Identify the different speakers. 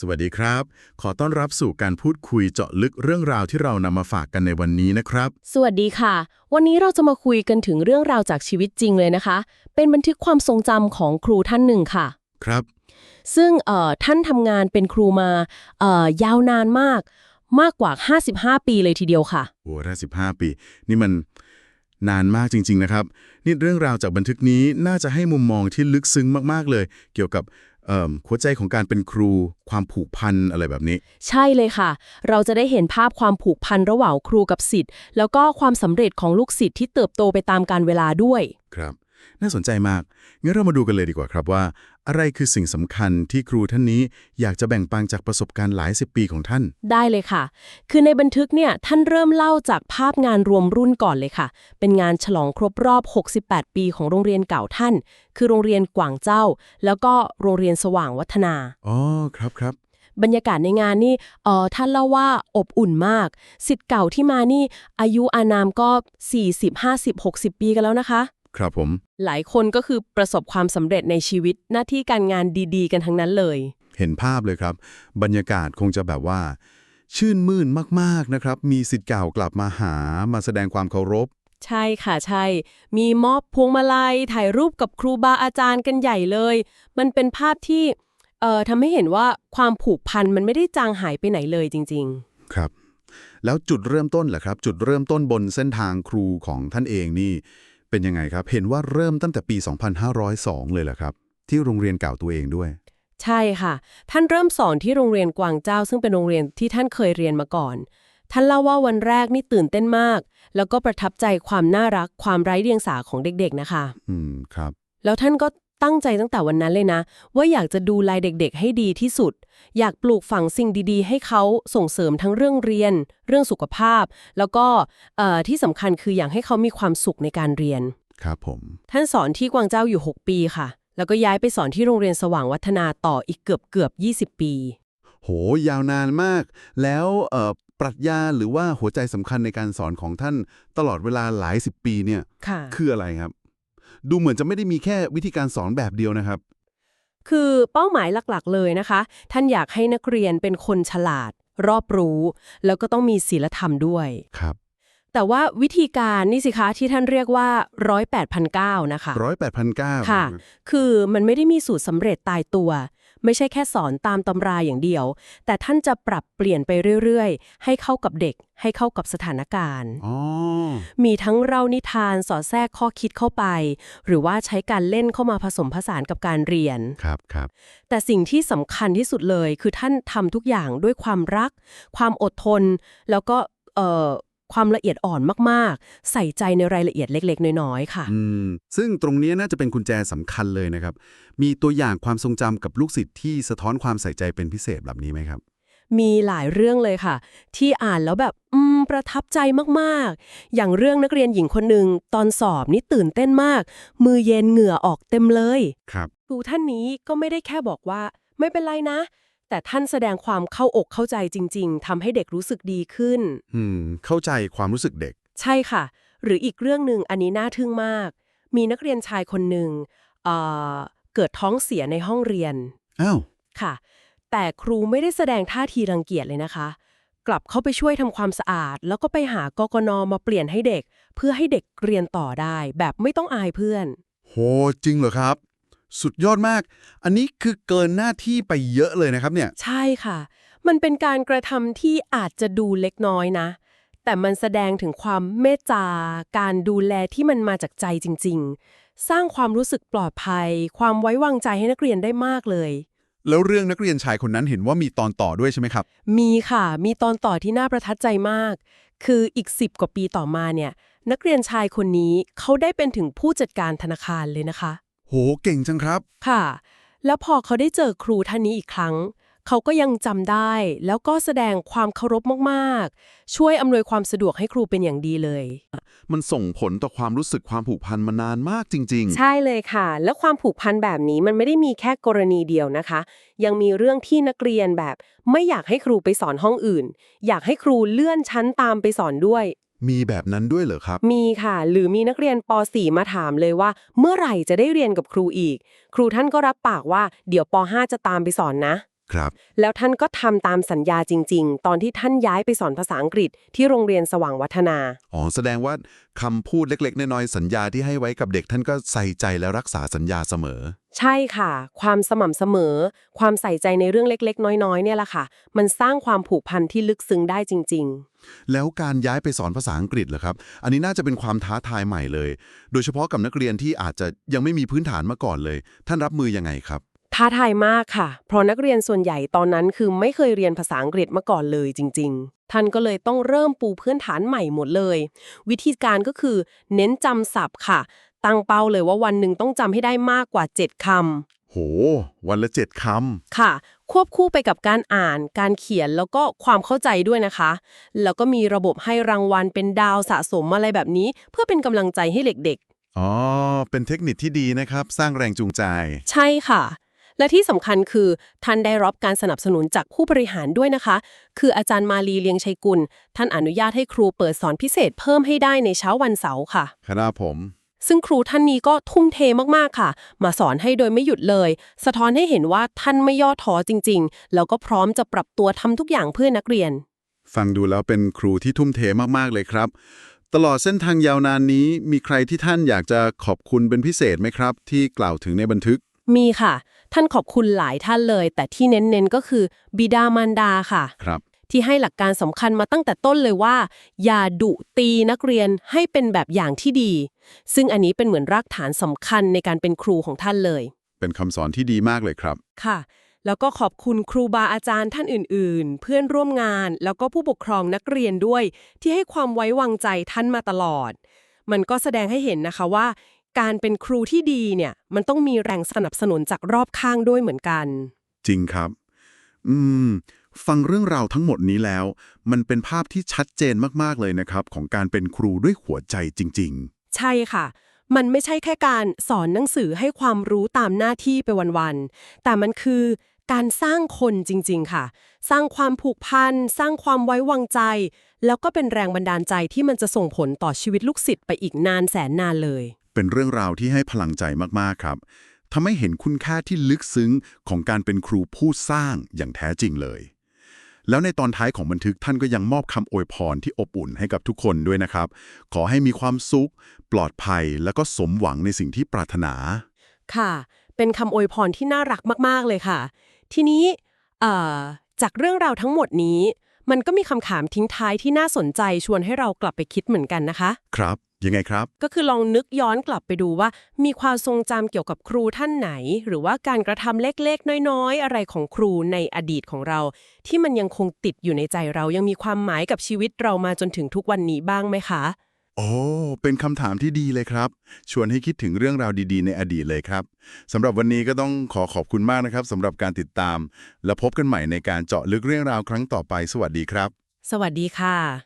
Speaker 1: สวัสดีครับ ขอต้อนรับสู่การพูดคุยเจาะลึกเรื่องราวที่เรานำมาฝากกันในวันนี้นะครับ
Speaker 2: สวัสดีค่ะ วันนี้เราจะมาคุยกันถึงเรื่องราวจากชีวิตจริงเลยนะคะ เป็นบันทึกความทรงจำของครูท่านหนึ่งค่ะ
Speaker 1: ครับ
Speaker 2: ซึ่งเอ่อท่านทำงานเป็นครูมาเอ่อยาวนานมาก มากกว่า 55 ปีเลยทีเดียวค่ะ
Speaker 1: โอ้ถ้า15ปี นี่มันนานมากจริง ๆ นะครับ นี่เรื่องราวจากบันทึกนี้น่าจะให้มุมมองที่ลึกซึ้งมากๆเลย เกี่ยวกับเอิ่ม หัวใจของการเป็นครูความผูกพันอะไรแบบนี้
Speaker 2: ใช่เลยค่ะ เราจะได้เห็นภาพความผูกพันระหว่างครูกับศิษย์แล้วก็ความสำเร็จของลูกศิษย์ที่เติบโตไปตามการเวลาด้วย
Speaker 1: ครับ น่าสนใจมาก งั้นเรามาดูกันเลยดีกว่าครับว่า อะไรคือสิ่งสำคัญที่ครูท่านนี้อยากจะแบ่งปันจากประสบการณ์หลายสิบปีของท่าน
Speaker 2: ได้เลยค่ะ คือในบันทึกเนี่ยท่านเริ่มเล่าจากภาพงานรวมรุ่นก่อนเลยค่ะ เป็นงานฉลองครบรอบ 68 ปีของโรงเรียนเก่าท่าน คือโรงเรียนกวางเจ้า แล้วก็โรงเรียนสว่างวัฒนา
Speaker 1: อ๋อ ครับครับ
Speaker 2: บรรยากาศในงานนี่เอ่อท่านเล่าว่าอบอุ่นมาก สิทธิ์เก่าที่มานี่ อายุอานามก็ 40 50 60 ปีกันแล้วนะคะ
Speaker 1: ครับผม
Speaker 2: หลายคนก็คือประสบความสำเร็จในชีวิตหน้าที่การงานดีๆ กันทั้งนั้นเลย
Speaker 1: เห็นภาพเลยครับ บรรยากาศคงจะแบบว่า ชื่นมื่นมากๆนะครับ มีสิทธิ์เก่ากลับมาหามาแสดงความเคารพ
Speaker 2: ใช่ค่ะใช่ มีมอบพวงมาลัยถ่ายรูปกับครูบาอาจารย์กันใหญ่เลย มันเป็นภาพที่เอ่อทำให้เห็นว่าความผูกพันมันไม่ได้จางหายไปไหนเลยจริง
Speaker 1: ครับ แล้วจุดเริ่มต้นล่ะครับ จุดเริ่มต้นบนเส้นทางครูของท่านเองนี่ เป็นยังไงครับ เห็นว่าเริ่มตั้งแต่ปี 2502 เลยเหรอครับ ที่โรงเรียนเก่าตัวเองด้วย
Speaker 2: ๆใช่ค่ะ ท่านเริ่มสอนที่โรงเรียนกวางเจ้า ซึ่งเป็นโรงเรียนที่ท่านเคยเรียนมาก่อน ท่านเล่าว่าวันแรกนี่ตื่นเต้นมาก แล้วก็ประทับใจความน่ารักความไร้เดียงสาของเด็กๆนะคะ
Speaker 1: อืมครับ
Speaker 2: แล้วท่านก็ ตั้งใจตั้งแต่วันนั้นเลยนะ ว่าอยากจะดูแลเด็กๆ ให้ดีที่สุด อยากปลูกฝังสิ่งดีๆ ให้เขาส่งเสริมทั้งเรื่องเรียน เรื่องสุขภาพ แล้วก็เอ่อที่สำคัญคืออยากให้เขามีความสุขในการเรียน
Speaker 1: ครับผม
Speaker 2: ท่านสอนที่กวางเจ้าอยู่ 6 ปีค่ะ แล้วก็ย้ายไปสอนที่โรงเรียนสว่างวัฒนาต่ออีกเกือบเกือบๆ20 ปี
Speaker 1: โห ยาวนานมาก แล้วเอ่อปรัชญาหรือว่าหัวใจสำคัญในการสอนของท่านตลอดเวลาหลายสิบปีเนี่ย
Speaker 2: ค่ะ
Speaker 1: คืออะไรครับ ดูเหมือนจะไม่ได้มีแค่วิธีการสอนแบบเดียวนะครับ
Speaker 2: คือเป้าหมายหลักๆ เลยนะคะ ท่านอยากให้นักเรียนเป็นคนฉลาด รอบรู้ แล้วก็ต้องมีศีลธรรมด้วย
Speaker 1: ครับ
Speaker 2: แต่ว่าวิธีการนี่สิคะที่ท่านเรียกว่าร้อยแปดพันเก้านะคะ
Speaker 1: ร้อยแปดพันเก้า
Speaker 2: ค่ะ คือมันไม่ได้มีสูตรสำเร็จตายตัว ไม่ใช่แค่สอนตามตำราอย่างเดียว แต่ท่านจะปรับเปลี่ยนไปเรื่อยๆ ให้เข้ากับเด็ก ให้เข้ากับสถานการณ์
Speaker 1: อ๋อ
Speaker 2: มีทั้งเล่านิทานสอดแทรกข้อคิดเข้าไป หรือว่าใช้การเล่นเข้ามาผสมผสานกับการเรียน
Speaker 1: ครับครับ
Speaker 2: แต่สิ่งที่สำคัญที่สุดเลย คือท่านทำทุกอย่างด้วยความรัก ความอดทน แล้วก็เอ่อ ความละเอียดอ่อนมากๆ ใส่ใจในรายละเอียดเล็ก ๆ น้อยๆ ค่ะ
Speaker 1: อืม ซึ่งตรงนี้น่าจะเป็นกุญแจสำคัญเลยนะครับ มีตัวอย่างความทรงจำกับลูกศิษย์ที่สะท้อนความใส่ใจเป็นพิเศษแบบนี้ไหมครับ
Speaker 2: มีหลายเรื่องเลยค่ะ ที่อ่านแล้วแบบอืมประทับใจมากๆ อย่างเรื่องนักเรียนหญิงคนหนึ่งตอนสอบนี่ตื่นเต้นมาก มือเย็นเหงื่อออกเต็มเลย
Speaker 1: ครับ
Speaker 2: ครูท่านนี้ก็ไม่ได้แค่บอกว่า ไม่เป็นไรนะ แต่ท่านแสดงความเข้าอกเข้าใจจริง ๆทำให้เด็กรู้สึกดีขึ้น
Speaker 1: อืม เข้าใจความรู้สึกเด็ก
Speaker 2: ใช่ค่ะ หรืออีกเรื่องหนึ่งอันนี้น่าทึ่งมาก มีนักเรียนชายคนหนึ่งเอ่อเกิดท้องเสียในห้องเรียน
Speaker 1: อ้าว
Speaker 2: ค่ะ แต่ครูไม่ได้แสดงท่าทีรังเกียจเลยนะคะ กลับเข้าไปช่วยทำความสะอาด แล้วก็ไปหากกนมาเปลี่ยนให้เด็ก เพื่อให้เด็กเรียนต่อได้ แบบไม่ต้องอายเพื่อน
Speaker 1: โห จริงเหรอครับ สุดยอดมาก อันนี้คือเกินหน้าที่ไปเยอะเลยนะครับเนี่ย
Speaker 2: ใช่ค่ะ มันเป็นการกระทำที่อาจจะดูเล็กน้อยนะ แต่มันแสดงถึงความเมตตา การดูแลที่มันมาจากใจจริง ๆ สร้างความรู้สึกปลอดภัย ความไว้วางใจให้นักเรียนได้มากเลย
Speaker 1: แล้วเรื่องนักเรียนชายคนนั้นเห็นว่ามีตอนต่อด้วยใช่ไหมครับ
Speaker 2: มีค่ะ มีตอนต่อที่น่าประทับใจมาก คืออีก 10 กว่าปีต่อมาเนี่ย นักเรียนชายคนนี้เขาได้เป็นถึงผู้จัดการธนาคารเลยนะคะ
Speaker 1: โห เก่งจังครับ
Speaker 2: ค่ะ แล้วพอเขาได้เจอครูท่านนี้อีกครั้ง เขาก็ยังจำได้แล้วก็แสดงความเคารพมากๆ ช่วยอำนวยความสะดวกให้ครูเป็นอย่างดีเลย
Speaker 3: มันส่งผลต่อความรู้สึกความผูกพันมานานมากจริง
Speaker 2: ใช่เลยค่ะ แล้วความผูกพันแบบนี้มันไม่ได้มีแค่กรณีเดียวนะคะ ยังมีเรื่องที่นักเรียนแบบ ไม่อยากให้ครูไปสอนห้องอื่น อยากให้ครูเลื่อนชั้นตามไปสอนด้วย
Speaker 3: ๆ มีแบบนั้นด้วยเหรอครับ
Speaker 2: มีค่ะ หรือมีนักเรียนป .4 มาถามเลยว่า เมื่อไหร่จะได้เรียนกับครูอีก ครูท่านก็รับปากว่า เดี๋ยวป .5 จะตามไปสอนนะ
Speaker 3: ครับ
Speaker 2: แล้วท่านก็ทำตามสัญญาจริง ๆ ตอนที่ท่านย้ายไปสอนภาษาอังกฤษที่โรงเรียนสว่างวัฒนา
Speaker 3: อ๋อ แสดงว่าคำพูดเล็ก ๆ น้อยๆสัญญาที่ให้ไว้กับเด็กท่านก็ใส่ใจและรักษาสัญญาเสมอ
Speaker 2: ใช่ค่ะ ความสม่ำเสมอ ความใส่ใจในเรื่องเล็กๆ น้อยๆ เนี่ยแหละค่ะ มันสร้างความผูกพันที่ลึกซึ้งได้จริง
Speaker 3: แล้วการย้ายไปสอนภาษาอังกฤษเหรอครับ อันนี้น่าจะเป็นความท้าทายใหม่เลย โดยเฉพาะกับนักเรียนที่อาจจะยังไม่มีพื้นฐานมาก่อนเลย ท่านรับมือยังไงครับ
Speaker 2: ๆ ท้าทายมากค่ะ เพราะนักเรียนส่วนใหญ่ตอนนั้นคือไม่เคยเรียนภาษาอังกฤษมาก่อนเลยจริง ๆ ท่านก็เลยต้องเริ่มปูพื้นฐานใหม่หมดเลย วิธีการก็คือ เน้นจำศัพท์ค่ะ ตั้งเป้าเลยว่าวันหนึ่งต้องจำให้ได้มากกว่า 7คำ
Speaker 3: โห วันละเจ็ดค
Speaker 2: ค่ะ ควบคู่ไปกับการอ่าน การเขียนแล้วก็ความเข้าใจด้วยนะคะ แล้วก็มีระบบให้รางวัลเป็นดาวสะสมอะไรแบบนี้ เพื่อเป็นกำลังใจให้เด็กำ
Speaker 3: อ๋อ เป็นเทคนิคที่ดีนะครับ สร้างแรงจูงใจ
Speaker 2: ๆใช่ค่ะ และที่สำคัญคือท่านได้รับการสนับสนุนจากผู้บริหารด้วยนะคะ คืออาจารย์มาลีเลียงชัยกุล ท่านอนุญาตให้ครูเปิดสอนพิเศษเพิ่มให้ได้ในเช้าวันเสาร์ค่ะ
Speaker 3: คณะผม
Speaker 2: ซึ่งครูท่านนี้ก็ทุ่มเทมาก ๆ ค่ะ มาสอนให้โดยไม่หยุดเลย สะท้อนให้เห็นว่าท่านไม่ย่อท้อจริง ๆ แล้วก็พร้อมจะปรับตัวทำทุกอย่างเพื่อนักเรียน
Speaker 1: ฟังดูแล้วเป็นครูที่ทุ่มเทมาก ๆ เลยครับ ตลอดเส้นทางยาวนานนี้ มีใครที่ท่านอยากจะขอบคุณเป็นพิเศษไหมครับ ที่กล่าวถึงในบันทึก
Speaker 2: มีค่ะ ท่านขอบคุณหลายท่านเลย แต่ที่เน้นๆก็คือบิดามารดาค่ะ
Speaker 1: ครับ
Speaker 2: ที่ให้หลักการสำคัญมาตั้งแต่ต้นเลยว่า อย่าดุตีนักเรียนให้เป็นแบบอย่างที่ดี ซึ่งอันนี้เป็นเหมือนรากฐานสำคัญในการเป็นครูของท่านเลย
Speaker 1: เป็นคำสอนที่ดีมากเลยครับ
Speaker 2: ค่ะ แล้วก็ขอบคุณครูบาอาจารย์ท่านอื่น ๆ เพื่อนร่วมงาน แล้วก็ผู้ปกครองนักเรียนด้วย ที่ให้ความไว้วางใจท่านมาตลอด มันก็แสดงให้เห็นนะคะว่า การเป็นครูที่ดีเนี่ยมันต้องมีแรงสนับสนุนจากรอบข้างด้วยเหมือนกัน
Speaker 1: จริงครับ อืม ฟังเรื่องราวทั้งหมดนี้แล้ว มันเป็นภาพที่ชัดเจนมากๆเลยนะครับ ของการเป็นครูด้วยหัวใจจริง
Speaker 2: ใช่ค่ะ มันไม่ใช่แค่การสอนหนังสือให้ความรู้ตามหน้าที่ไปวันๆ แต่มันคือการสร้างคนจริง ๆ ค่ะ สร้างความผูกพัน สร้างความไว้วางใจ แล้วก็เป็นแรงบันดาลใจที่มันจะส่งผลต่อชีวิตลูกศิษย์ไปอีกนานแสนนานเลย
Speaker 1: ๆ เป็นเรื่องราวที่ให้พลังใจมากๆครับทำให้เห็นคุณค่าที่ลึกซึ้งของการเป็นครูผู้สร้างอย่างแท้จริงเลย แล้วในตอนท้ายของบันทึกท่านก็ยังมอบคำอวยพรที่อบอุ่นให้กับทุกคนด้วยนะครับ ขอให้มีความสุข ปลอดภัย แล้วก็สมหวังในสิ่งที่ปรารถนา
Speaker 2: ค่ะ เป็นคำอวยพรที่น่ารักมากๆเลยค่ะ ทีนี้เอ่อจากเรื่องราวทั้งหมดนี้ มันก็มีคำถามทิ้งท้ายที่น่าสนใจชวนให้เรากลับไปคิดเหมือนกันนะคะ
Speaker 1: ครับ ยังไงครับ
Speaker 2: ก็คือลองนึกย้อนกลับไปดูว่า มีความทรงจำเกี่ยวกับครูท่านไหน หรือว่าการกระทำเล็กๆ น้อยๆ อะไรของครูในอดีตของเรา ที่มันยังคงติดอยู่ในใจเรายังมีความหมายกับชีวิตเรามาจนถึงทุกวันนี้บ้างไหมคะ
Speaker 1: โอ้ เป็นคำถามที่ดีเลยครับ ชวนให้คิดถึงเรื่องราวดีๆ ในอดีตเลยครับสำหรับวันนี้ก็ต้องขอขอบคุณมากนะครับสำหรับการติดตาม และพบกันใหม่ในการเจาะลึกเรื่องราวครั้งต่อไป สวัสดีครับ
Speaker 2: สวัสดีค่ะ